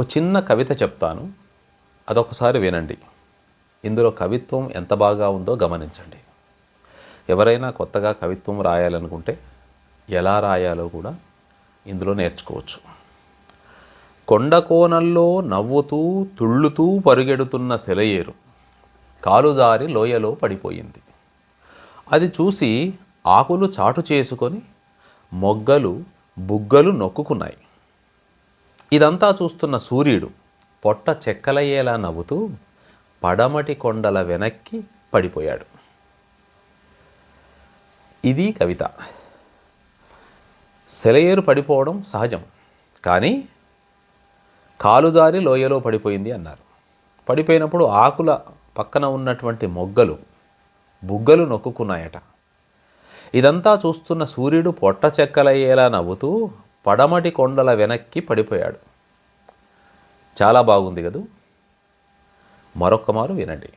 ఓ చిన్న కవిత చెప్తాను. అదొకసారి వినండి. ఇందులో కవిత్వం ఎంత బాగా ఉందో గమనించండి. ఎవరైనా కొత్తగా కవిత్వం రాయాలనుకుంటే ఎలా రాయాలో కూడా ఇందులో నేర్చుకోవచ్చు. కొండ కోనల్లో నవ్వుతూ తుళ్ళుతూ పరుగెడుతున్న సెలయేరు కాలుదారి లోయలో పడిపోయింది. అది చూసి ఆకులు చాటు చేసుకొని మొగ్గలు బుగ్గలు నొక్కుకున్నాయి. ఇదంతా చూస్తున్న సూర్యుడు పొట్ట చెక్కలయ్యేలా నవ్వుతూ పడమటి కొండల వెనక్కి పడిపోయాడు. ఇది కవిత. సెలయేరు పడిపోవడం సహజం. కానీ కాలుజారి లోయలో పడిపోయింది అన్నారు. పడిపోయినప్పుడు ఆకుల పక్కన ఉన్నటువంటి మొగ్గలు బుగ్గలు నొక్కుకున్నాయట. ఇదంతా చూస్తున్న సూర్యుడు పొట్ట చెక్కలయ్యేలా నవ్వుతూ పడమటి కొండల వెనక్కి పడిపోయాడు. చాలా బాగుంది కదూ? మరొక్క మారు వినండి.